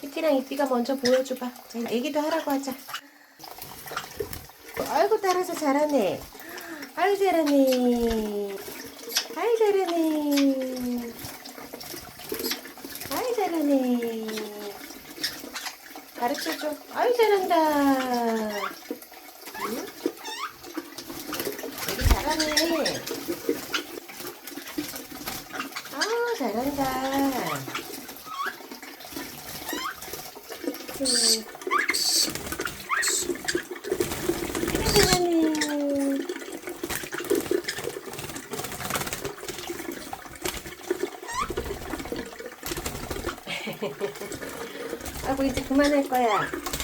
티티랑 이삐가 먼저 보여줘봐. 애기도 하라고 하자. 아이고 따라서 잘하네. 아이 잘하네. 아이 잘하네. 아이 잘하네. 가르쳐줘. 아이 잘한다. 응? 애기 잘하네. 아 잘한다. 아이고 이제 그만할 거야.